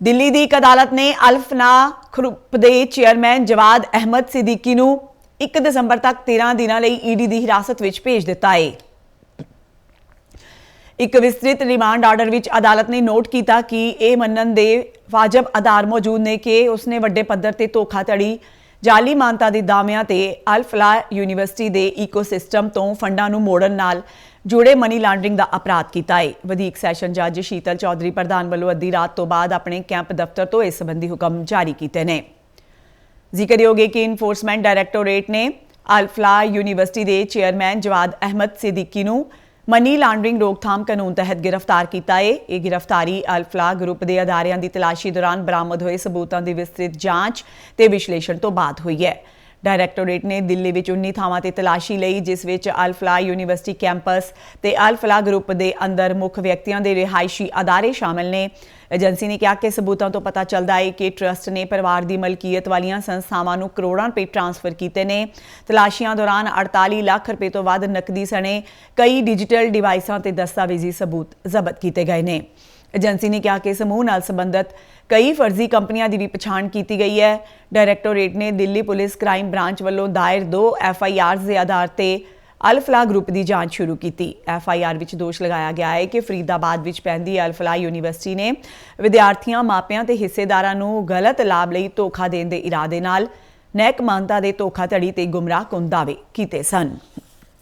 ਦਿੱਲੀ ਦੀ ਇੱਕ ਅਦਾਲਤ ਨੇ ਅਲਫਨਾ ਗਰੁੱਪ ਦੇ ਚੇਅਰਮੈਨ ਜਵਾਦ ਅਹਿਮਦ ਸਿੱਦੀਕੀ ਨੂੰ 1 ਦਸੰਬਰ ਤੱਕ 13 ਦਿਨਾਂ ਲਈ ਈਡੀ ਦੀ ਹਿਰਾਸਤ ਵਿੱਚ ਭੇਜ ਦਿੱਤਾ ਹੈ ਇੱਕ ਵਿਸਤ੍ਰਿਤ ਰਿਮਾਂਡ ਆਰਡਰ ਵਿੱਚ ਅਦਾਲਤ ਨੇ ਨੋਟ ਕੀਤਾ ਕਿ ਇਹ ਮੰਨਣ ਦੇ ਵਾਜਬ ਆਧਾਰ ਮੌਜੂਦ ਨੇ ਕਿ ਉਸਨੇ ਵੱਡੇ ਪੱਧਰ ਤੇ ਧੋਖਾਧੜੀ ਜਾਲੀ ਮਾਨਤਾ ਦੇ ਦਾਅਵਿਆਂ ਤੇ ਅਲਫਲਾ ਯੂਨੀਵਰਸਿਟੀ ਦੇ ਇਕੋਸਿਸਟਮ ਤੋਂ ਫੰਡਾਂ ਨੂੰ ਮੋੜਨ ਨਾਲ ਜੁੜੇ ਮਨੀ ਲਾਂਡਰਿੰਗ ਦਾ ਅਪਰਾਧ ਕੀਤਾ ਹੈ ਵਧੀਕ ਸੈਸ਼ਨ ਜੱਜ ਸ਼ੀਤਲ ਚੌਧਰੀ ਪ੍ਰਧਾਨ ਵੱਲੋਂ ਅੱਧੀ ਰਾਤ ਤੋਂ ਬਾਅਦ ਆਪਣੇ ਕੈਂਪ ਦਫ਼ਤਰ ਤੋਂ ਇਸ ਸੰਬੰਧੀ ਹੁਕਮ ਜਾਰੀ ਕੀਤੇ ਨੇ। ਜ਼ਿਕਰਯੋਗ ਹੈ ਕਿ ਇਨਫੋਰਸਮੈਂਟ ਡਾਇਰੈਕਟੋਰੇਟ ਨੇ ਅਲਫਲਾ ਯੂਨੀਵਰਸਿਟੀ ਦੇ ਚੇਅਰਮੈਨ ਜਵਾਦ ਅਹਿਮਦ ਸਿੱਦੀਕੀ ਨੂੰ ਮਨੀ ਲਾਂਡਰਿੰਗ ਰੋਕਥਾਮ ਕਾਨੂੰਨ ਤਹਿਤ ਗ੍ਰਿਫਤਾਰ ਕੀਤਾ ਏ। ਇਹ ਗ੍ਰਿਫਤਾਰੀ ਅਲਫਲਾ ਗਰੁੱਪ ਦੇ ਅਦਾਰਿਆਂ ਦੀ ਤਲਾਸ਼ੀ ਦੌਰਾਨ ਬਰਾਮਦ ਹੋਏ ਸਬੂਤਾਂ ਦੀ ਵਿਸਤ੍ਰਿਤ ਜਾਂਚ ਤੇ ਵਿਸ਼ਲੇਸ਼ਣ ਤੋਂ ਬਾਅਦ ਹੋਈ ਹੈ। ਡਾਇਰੈਕਟੋਰੇਟ ਨੇ ਦਿੱਲੀ ਵਿੱਚ 19 ਥਾਵਾਂ ਤੇ ਤਲਾਸ਼ੀ ਲਈ, ਜਿਸ ਵਿੱਚ ਅਲਫਲਾ ਯੂਨੀਵਰਸਿਟੀ ਕੈਂਪਸ ਤੇ ਅਲਫਲਾ ਗਰੁੱਪ ਦੇ ਅੰਦਰ ਮੁੱਖ ਵਿਅਕਤੀਆਂ ਦੇ ਰਿਹਾਇਸ਼ੀ ਅਦਾਰੇ ਸ਼ਾਮਲ ਨੇ। ਏਜੰਸੀ ਨੇ ਕਿਹਾ ਕਿ ਸਬੂਤਾਂ ਤੋਂ ਪਤਾ ਚੱਲਦਾ ਹੈ ਕਿ ਟਰਸਟ ਨੇ ਪਰਿਵਾਰ ਦੀ ਮਲਕੀਅਤ ਵਾਲੀਆਂ ਸੰਸਥਾਵਾਂ ਨੂੰ ਕਰੋੜਾਂ ਰੁਪਏ ਟ੍ਰਾਂਸਫਰ ਕੀਤੇ ਨੇ। ਤਲਾਸ਼ੀਆਂ ਦੌਰਾਨ 48 ਲੱਖ ਰੁਪਏ ਤੋਂ ਵੱਧ ਨਕਦੀ ਸਣੇ ਕਈ ਡਿਜੀਟਲ ਡਿਵਾਈਸਾਂ ਤੇ ਦਸਤਾਵੇਜ਼ੀ ਸਬੂਤ ਜ਼ਬਤ ਕੀਤੇ ਗਏ ਨੇ। ਏਜੰਸੀ ਨੇ ਕਿਹਾ ਕਿ ਸਮੂਹ ਨਾਲ ਸੰਬੰਧਤ ਕਈ ਫਰਜ਼ੀ ਕੰਪਨੀਆਂ ਦੀ ਵੀ ਪਛਾਣ ਕੀਤੀ ਗਈ ਹੈ। ਡਾਇਰੈਕਟੋਰੇਟ ਨੇ ਦਿੱਲੀ ਪੁਲਿਸ ਕ੍ਰਾਈਮ ਬ੍ਰਾਂਚ ਵੱਲੋਂ ਦਾਇਰ ਦੋ ਐਫ ਆਈ ਆਰਜ਼ ਦੇ ਆਧਾਰ ਤੇ ਅਲਫਲਾ ਗਰੁੱਪ ਦੀ ਜਾਂਚ ਸ਼ੁਰੂ ਕੀਤੀ। ਐਫ ਆਈ ਆਰ ਵਿੱਚ ਦੋਸ਼ ਲਗਾਇਆ ਗਿਆ ਹੈ ਕਿ ਫਰੀਦਾਬਾਦ ਵਿੱਚ ਪੈਂਦੀ ਅਲਫਲਾ ਯੂਨੀਵਰਸਿਟੀ ਨੇ ਵਿਦਿਆਰਥੀਆਂ, ਮਾਪਿਆਂ ਤੇ ਹਿੱਸੇਦਾਰਾਂ ਨੂੰ ਗਲਤ ਲਾਭ ਲਈ ਧੋਖਾ ਦੇਣ ਦੇ ਇਰਾਦੇ ਨਾਲ ਨੈਕ ਮਾਨਤਾ ਦੇ ਧੋਖਾਧੜੀ ਤੇ ਗੁੰਮਰਾਹਕੁਨ ਦਾਅਵੇ ਕੀਤੇ ਸਨ।